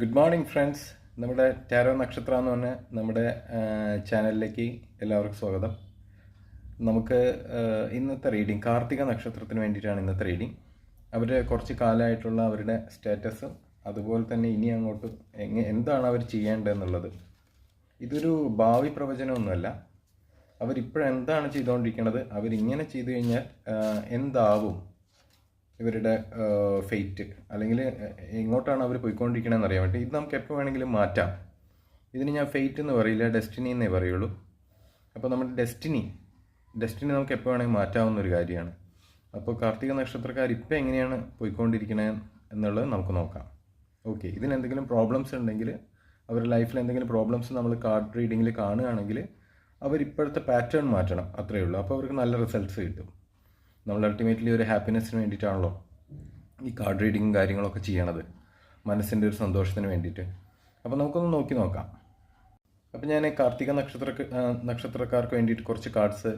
Good morning friends നമ്മുടെ tarot നക്ഷത്ര എന്ന് പറഞ്ഞ നമ്മുടെ ചാനലിലേക്ക് എല്ലാവർക്കും സ്വാഗതം. നമുക്ക് ഇന്നത്തെ റീഡിങ് കാർത്തിക നക്ഷത്രത്തിന് വേണ്ടിയിട്ടാണ് ഇന്നത്തെ റീഡിങ് അവർ കുറച്ച് കാലമായിട്ടുള്ള അവരുടെ സ്റ്റാറ്റസും അതുപോലെ തന്നെ ഇനി അങ്ങോട്ട് എങ്ങ എന്താണ് അവർ ചെയ്യേണ്ടതെന്നുള്ളത് ഇതൊരു ഭാവി പ്രവചനമൊന്നുമല്ല. അവരിപ്പോഴെന്താണ് ചെയ്തുകൊണ്ടിരിക്കുന്നത് അവരിങ്ങനെ ചെയ്തു കഴിഞ്ഞാൽ എന്താവും? ഇവരുടെ ഫെയ്റ്റ് അല്ലെങ്കിൽ എങ്ങോട്ടാണ് അവർ പോയിക്കൊണ്ടിരിക്കണമെന്ന് അറിയാൻ വേണ്ടി. ഇത് നമുക്ക് എപ്പോൾ വേണമെങ്കിലും മാറ്റാം. ഇതിന് ഞാൻ ഫെയ്റ്റ് എന്ന് പറയില്ല ഡെസ്റ്റിനി എന്നേ പറയുള്ളൂ. അപ്പോൾ നമ്മുടെ ഡെസ്റ്റിനി ഡെസ്റ്റിനി നമുക്ക് എപ്പോൾ വേണമെങ്കിൽ മാറ്റാവുന്ന ഒരു കാര്യമാണ്. അപ്പോൾ കാർത്തിക നക്ഷത്രക്കാർ ഇപ്പോൾ എങ്ങനെയാണ് പോയിക്കൊണ്ടിരിക്കുന്നത് എന്നുള്ളത് നമുക്ക് നോക്കാം. ഓക്കെ ഇതിന് എന്തെങ്കിലും പ്രോബ്ലംസ് ഉണ്ടെങ്കിൽ അവരുടെ ലൈഫിൽ എന്തെങ്കിലും പ്രോബ്ലംസ് നമ്മൾ കാർഡ് റീഡിങ്ങിൽ കാണുകയാണെങ്കിൽ അവരിപ്പോഴത്തെ പാറ്റേൺ മാറ്റണം. അത്രയേ ഉള്ളൂ. അപ്പോൾ അവർക്ക് നല്ല റിസൾട്ട്സ് കിട്ടും. നമ്മൾ അൾട്ടിമേറ്റ്ലി ഒരു ഹാപ്പിനെസ്സിന് വേണ്ടിയിട്ടാണല്ലോ ഈ കാർഡ് റീഡിങ്ങും കാര്യങ്ങളൊക്കെ ചെയ്യണത്. മനസ്സിന്റെ ഒരു സന്തോഷത്തിന് വേണ്ടിയിട്ട്. അപ്പോൾ നമുക്കൊന്ന് നോക്കി നോക്കാം. അപ്പോൾ ഞാൻ കാർത്തിക നക്ഷത്ര നക്ഷത്രക്കാർക്ക് വേണ്ടിയിട്ട് കുറച്ച് കാർഡ്സ്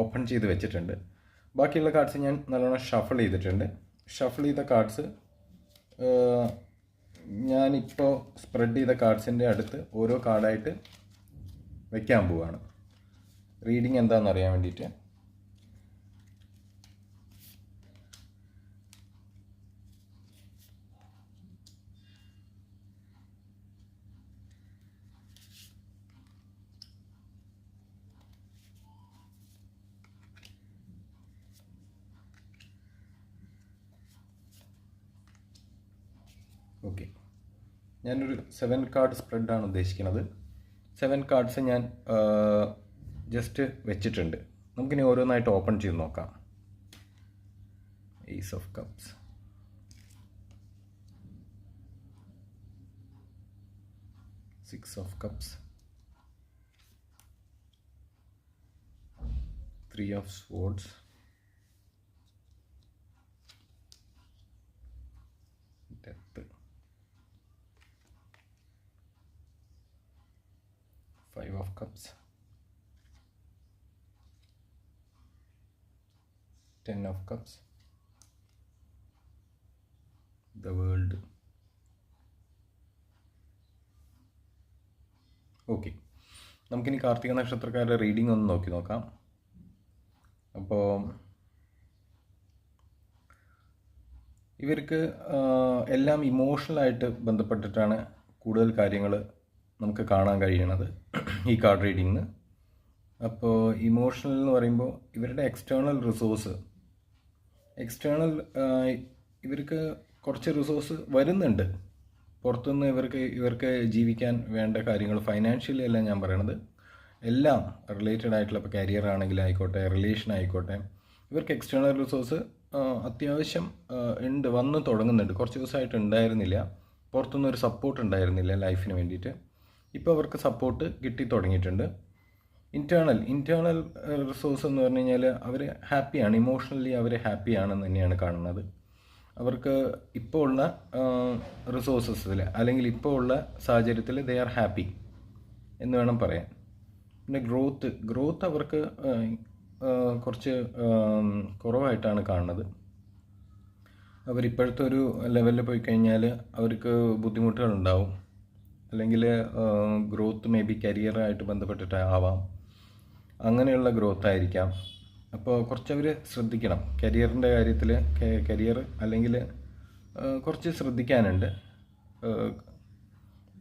ഓപ്പൺ ചെയ്ത് വെച്ചിട്ടുണ്ട്. ബാക്കിയുള്ള കാർഡ്സ് ഞാൻ നല്ലോണം ഷഫിൾ ചെയ്തിട്ടുണ്ട്. ഷഫിൾ ചെയ്ത കാർഡ്സ് ഞാനിപ്പോൾ സ്പ്രെഡ് ചെയ്ത കാർഡ്സിന്റെ അടുത്ത് ഓരോ കാർഡായിട്ട് വയ്ക്കാൻ പോവുകയാണ് റീഡിങ് എന്താണെന്ന് അറിയാൻ വേണ്ടിയിട്ട്. ഓക്കെ ഞാനൊരു സെവൻ കാർഡ് സ്പ്രെഡാണ് ഉദ്ദേശിക്കുന്നത്. സെവൻ കാർഡ്സ് ഞാൻ ജസ്റ്റ് വെച്ചിട്ടുണ്ട്. നമുക്കിനി ഓരോന്നായിട്ട് ഓപ്പൺ ചെയ്ത് നോക്കാം. Ace of cups six of cups three of swords death of cups. Ten of cups. The world. Okay നമുക്കിനി കാർത്തിക നക്ഷത്രക്കാരുടെ റീഡിംഗ് ഒന്ന് നോക്കി നോക്കാം. അപ്പോൾ ഇവർക്ക് എല്ലാം ഇമോഷണലായിട്ട് ബന്ധപ്പെട്ടിട്ടാണ് കൂടുതൽ കാര്യങ്ങൾ നമുക്ക് കാണാൻ കഴിയണത് ഈ കാർഡ് റീഡിങ്ങിന് അപ്പോൾ ഇമോഷണൽ എന്ന് പറയുമ്പോൾ ഇവരുടെ എക്സ്റ്റേണൽ റിസോഴ്സ് എക്സ്റ്റേണൽ ഇവർക്ക് കുറച്ച് റിസോഴ്സ് വരുന്നുണ്ട്. പുറത്തുനിന്ന് ഇവർക്ക് ഇവർക്ക് ജീവിക്കാൻ വേണ്ട കാര്യങ്ങൾ ഫൈനാൻഷ്യലി അല്ല ഞാൻ പറയണത്. എല്ലാം റിലേറ്റഡ് ആയിട്ടുള്ള ഇപ്പോൾ കരിയർ ആണെങ്കിലും ആയിക്കോട്ടെ റിലേഷൻ ആയിക്കോട്ടെ ഇവർക്ക് എക്സ്റ്റേണൽ റിസോഴ്സ് അത്യാവശ്യം ഉണ്ട് വന്ന് തുടങ്ങുന്നുണ്ട്. കുറച്ച് ദിവസമായിട്ട് ഉണ്ടായിരുന്നില്ല. പുറത്തുനിന്ന് ഒരു സപ്പോർട്ട് ഉണ്ടായിരുന്നില്ല ലൈഫിന് വേണ്ടിയിട്ട്. ഇപ്പോൾ അവർക്ക് സപ്പോർട്ട് കിട്ടി തുടങ്ങിയിട്ടുണ്ട്. ഇന്റേർണൽ ഇന്റേർണൽ റിസോഴ്സ് എന്ന് പറഞ്ഞു കഴിഞ്ഞാൽ അവർ ഹാപ്പിയാണ് ഇമോഷണലി അവർ ഹാപ്പിയാണെന്ന് തന്നെയാണ് കാണുന്നത്. അവർക്ക് ഇപ്പോൾ ഉള്ള റിസോഴ്സസിൽ അല്ലെങ്കിൽ ഇപ്പോൾ ഉള്ള സാഹചര്യത്തിൽ ദേ ആർ ഹാപ്പി എന്ന് വേണം പറയാൻ. പിന്നെ ഗ്രോത്ത് ഗ്രോത്ത് അവർക്ക് കുറച്ച് കുറവായിട്ടാണ് കാണുന്നത്. അവരിപ്പോഴത്തെ ഒരു ലെവലിൽ പോയി കഴിഞ്ഞാൽ അവർക്ക് ബുദ്ധിമുട്ടുകളുണ്ടാവും അല്ലെങ്കിൽ ഗ്രോത്ത് മേ ബി കരിയറായിട്ട് ബന്ധപ്പെട്ടിട്ട് ആവാം അങ്ങനെയുള്ള ഗ്രോത്ത് ആയിരിക്കാം. അപ്പോൾ കുറച്ചവർ ശ്രദ്ധിക്കണം. കരിയറിന്റെ കാര്യത്തിൽ കരിയർ അല്ലെങ്കിൽ കുറച്ച് ശ്രദ്ധിക്കാനുണ്ട്.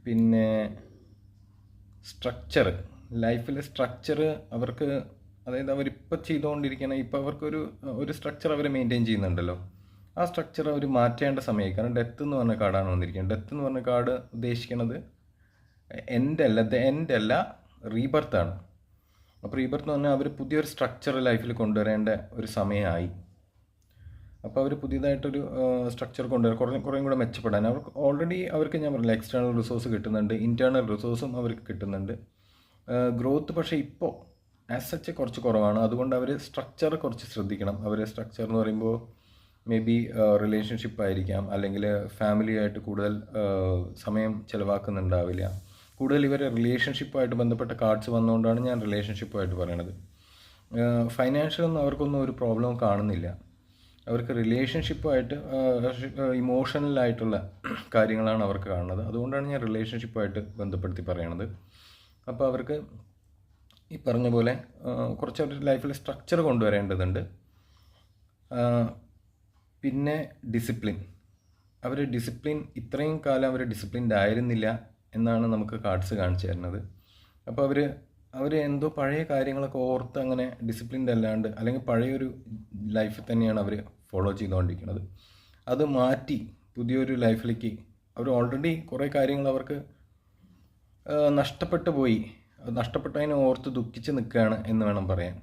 പിന്നെ സ്ട്രക്ചർ ലൈഫിലെ സ്ട്രക്ചർ അവർക്ക് അതായത് അവരിപ്പോൾ ചെയ്തുകൊണ്ടിരിക്കുന്ന ഇപ്പോൾ അവർക്കൊരു ഒരു സ്ട്രക്ചർ അവർ മെയിന്റെയിൻ ചെയ്യുന്നുണ്ടല്ലോ. ആ സ്ട്രക്ചർ അവർ മാറ്റേണ്ട സമയമായി കാരണം ഡെത്ത് എന്ന് പറഞ്ഞ കാർഡാണ് വന്നിരിക്കുന്നത്. ഡെത്ത് എന്ന് പറഞ്ഞ കാർഡ് ഉദ്ദേശിക്കുന്നത് എന്റെ അല്ല ദ എന്റെ അല്ല റീബർത്താണ് അപ്പോൾ റീബർത്ത് എന്ന് പറഞ്ഞാൽ അവർ പുതിയൊരു സ്ട്രക്ചർ ലൈഫിൽ കൊണ്ടുവരേണ്ട ഒരു സമയമായി. അപ്പോൾ അവർ പുതിയതായിട്ടൊരു സ്ട്രക്ചർ കൊണ്ടുവരാൻ കുറേ കുറേയും കൂടെ മെച്ചപ്പെടാൻ. അവർക്ക് ഓൾറെഡി അവർക്ക് ഞാൻ പറഞ്ഞില്ല എക്സ്റ്റേണൽ റിസോഴ്സ് കിട്ടുന്നുണ്ട് ഇന്റേർണൽ റിസോഴ്സും അവർക്ക് കിട്ടുന്നുണ്ട്. ഗ്രോത്ത് പക്ഷേ ഇപ്പോൾ ആസ് സച്ച് കുറച്ച് കുറവാണ്. അതുകൊണ്ട് അവർ സ്ട്രക്ചർ കുറച്ച് ശ്രദ്ധിക്കണം. അവർ സ്ട്രക്ചർ എന്ന് പറയുമ്പോൾ മേ ബി റിലേഷൻഷിപ്പ് ആയിരിക്കാം. അല്ലെങ്കിൽ ഫാമിലിയായിട്ട് കൂടുതൽ സമയം ചിലവാക്കുന്നുണ്ടാവില്ല. കൂടുതൽ ഇവർ റിലേഷൻഷിപ്പായിട്ട് ബന്ധപ്പെട്ട കാർഡ്സ് വന്നുകൊണ്ടാണ് ഞാൻ റിലേഷൻഷിപ്പായിട്ട് പറയണത്. ഫൈനാൻഷ്യൽ ഒന്നും അവർക്കൊന്നും ഒരു പ്രോബ്ലം കാണുന്നില്ല. അവർക്ക് റിലേഷൻഷിപ്പായിട്ട് ഇമോഷണലായിട്ടുള്ള കാര്യങ്ങളാണ് അവർക്ക് കാണുന്നത്. അതുകൊണ്ടാണ് ഞാൻ റിലേഷൻഷിപ്പായിട്ട് ബന്ധപ്പെടുത്തി പറയണത്. അപ്പോൾ അവർക്ക് ഈ പറഞ്ഞ പോലെ കുറച്ച് അവരുടെ ലൈഫിൽ സ്ട്രക്ചർ കൊണ്ടുവരേണ്ടതുണ്ട്. പിന്നെ ഡിസിപ്ലിൻ അവർ ഡിസിപ്ലിൻ ഇത്രയും കാലം അവർ ഡിസിപ്ലിൻഡ് ആയിരുന്നില്ല. എന്നാണ് നമുക്ക് കാർഡ്സ് കാണിച്ചു തരുന്നത്. അപ്പോൾ അവർ അവർ എന്തോ പഴയ കാര്യങ്ങളൊക്കെ ഓർത്ത് അങ്ങനെ ഡിസിപ്ലിൻഡ് അല്ലാണ്ട് അല്ലെങ്കിൽ പഴയൊരു ലൈഫിൽ തന്നെയാണ് അവർ ഫോളോ ചെയ്തുകൊണ്ടിരിക്കുന്നത്. അത് മാറ്റി പുതിയൊരു ലൈഫിലേക്ക് അവർ ഓൾറെഡി കുറേ കാര്യങ്ങൾ അവർക്ക് നഷ്ടപ്പെട്ടു പോയി. നഷ്ടപ്പെട്ടതിനെ ഓർത്ത് ദുഃഖിച്ച് നിൽക്കുകയാണ് എന്ന് വേണം പറയാൻ.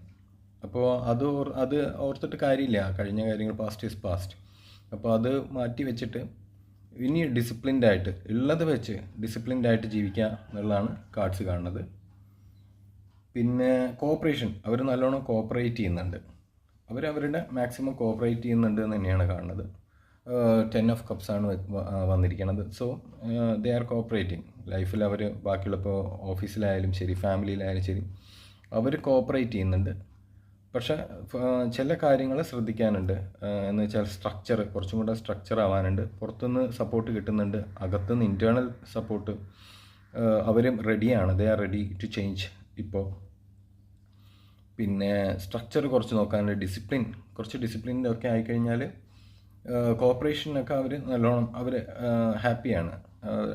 അപ്പോൾ അത് അത് ഓർത്തിട്ട് കാര്യമില്ല. കഴിഞ്ഞ കാര്യങ്ങൾ പാസ്റ്റ് ഈസ് പാസ്റ്റ് അപ്പോൾ അത് മാറ്റി വെച്ചിട്ട് ഇനി ഡിസിപ്ലിൻഡ് ആയിട്ട് ഉള്ളത് വെച്ച് ഡിസിപ്ലിൻഡ് ആയിട്ട് ജീവിക്കുക എന്നുള്ളതാണ് കാർഡ്സ് കാണുന്നത്. പിന്നെ കോപ്പറേഷൻ അവർ നല്ലോണം കോപ്പറേറ്റ് ചെയ്യുന്നുണ്ട്. അവർ അവരുടെ മാക്സിമം കോപ്പറേറ്റ് ചെയ്യുന്നുണ്ട് എന്ന് തന്നെയാണ് കാണുന്നത്. ടെൻ ഓഫ് കപ്സ് ആണ് വന്നിരിക്കുന്നത് സോ ദേ ആർ കോപ്പറേറ്റിംഗ് ലൈഫിൽ അവർ ബാക്കിയുള്ളപ്പോൾ ഓഫീസിലായാലും ശരി ഫാമിലിയിലായാലും ശരി അവർ കോപ്പറേറ്റ് ചെയ്യുന്നുണ്ട്. പക്ഷേ ചില കാര്യങ്ങൾ ശ്രദ്ധിക്കാനുണ്ട്. എന്ന് വെച്ചാൽ സ്ട്രക്ചർ കുറച്ചും കൂടെ സ്ട്രക്ചർ ആവാനുണ്ട്. പുറത്തുനിന്ന് സപ്പോർട്ട് കിട്ടുന്നുണ്ട്. അകത്തുനിന്ന് ഇന്റേർണൽ സപ്പോർട്ട് അവരും റെഡിയാണ് they are ready to change ഇപ്പോൾ പിന്നെ സ്ട്രക്ചർ കുറച്ച് നോക്കാനുണ്ട്. ഡിസിപ്ലിൻ കുറച്ച് ഡിസിപ്ലിന്റെ ഒക്കെ ആയിക്കഴിഞ്ഞാൽ കോപ്പറേഷനൊക്കെ അവർ നല്ലോണം അവർ ഹാപ്പിയാണ്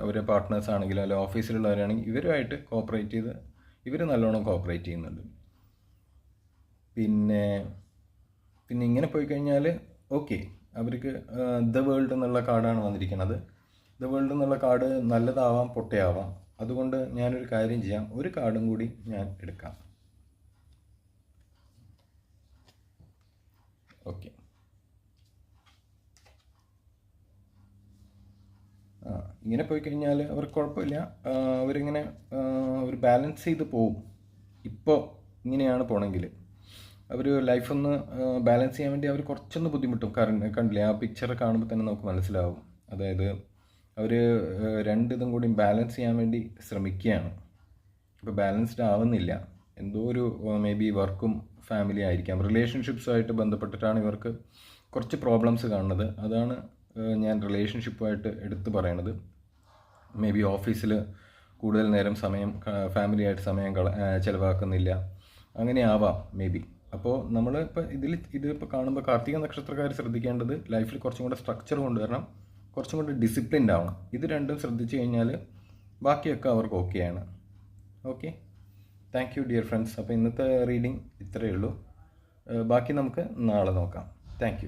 അവരെ പാർട്ട്നേഴ്സ് ആണെങ്കിലും അല്ലെങ്കിൽ ഓഫീസിലുള്ളവരാണെങ്കിൽ ഇവരുമായിട്ട് കോപ്പറേറ്റ് ചെയ്ത് ഇവർ നല്ലോണം കോപ്പറേറ്റ് ചെയ്യുന്നുണ്ട്. പിന്നെ പിന്നെ ഇങ്ങനെ പോയി കഴിഞ്ഞാൽ ഓക്കെ അവർക്ക് ദ വേൾഡ് എന്നുള്ള കാർഡാണ് വന്നിരിക്കുന്നത്. ദ വേൾഡ് എന്നുള്ള കാർഡ് നല്ലതാവാം പൊട്ടയാവാം. അതുകൊണ്ട് ഞാനൊരു കാര്യം ചെയ്യാം. ഒരു കാർഡും കൂടി ഞാൻ എടുക്കാം. ഓക്കെ. ഇങ്ങനെ പോയി കഴിഞ്ഞാൽ അവർക്ക് കുഴപ്പമില്ല. അവരിങ്ങനെ ഒരു ബാലൻസ് ചെയ്ത് പോവും. ഇപ്പോൾ ഇങ്ങനെയാണ് പോണെങ്കിൽ അവർ ലൈഫൊന്ന് ബാലൻസ് ചെയ്യാൻ വേണ്ടി അവർ കുറച്ചൊന്ന് ബുദ്ധിമുട്ടും. കാരണം കണ്ടില്ലേ ആ പിക്ചർ കാണുമ്പോൾ തന്നെ നമുക്ക് മനസ്സിലാവും. അതായത് അവർ രണ്ടിതും കൂടി ബാലൻസ് ചെയ്യാൻ വേണ്ടി ശ്രമിക്കുകയാണ്. ഇപ്പോൾ ബാലൻസ്ഡ് ആവുന്നില്ല. എന്തോ ഒരു മേ ബി വർക്കും ഫാമിലി ആയിരിക്കാം. റിലേഷൻഷിപ്സുമായിട്ട് ബന്ധപ്പെട്ടിട്ടാണ് ഇവർക്ക് കുറച്ച് പ്രോബ്ലംസ് കാണുന്നത്. അതാണ് ഞാൻ റിലേഷൻഷിപ്പുമായിട്ട് എടുത്തു പറയണത്. മേ ബി ഓഫീസിൽ കൂടുതൽ നേരം സമയം ഫാമിലിയായിട്ട് സമയം കള ചിലവാക്കുന്നില്ല. അങ്ങനെ ആവാം മേ ബി അപ്പോൾ നമ്മൾ ഇപ്പോൾ ഇതിൽ ഇതിപ്പോൾ കാണുമ്പോൾ കാർത്തിക നക്ഷത്രക്കാർ ശ്രദ്ധിക്കേണ്ടത് ലൈഫിൽ കുറച്ചും കൂടെ സ്ട്രക്ചർ കൊണ്ടുവരണം കുറച്ചും കൂടെ ഡിസിപ്ലിൻഡ് ആവണം. ഇത് രണ്ടും ശ്രദ്ധിച്ചു കഴിഞ്ഞാൽ ബാക്കിയൊക്കെ അവർക്ക് ഓക്കെയാണ് okay thank you dear friends അപ്പോൾ ഇന്നത്തെ റീഡിംഗ് ഇത്രയേ ഉള്ളൂ. ബാക്കി നമുക്ക് നാളെ നോക്കാം. താങ്ക്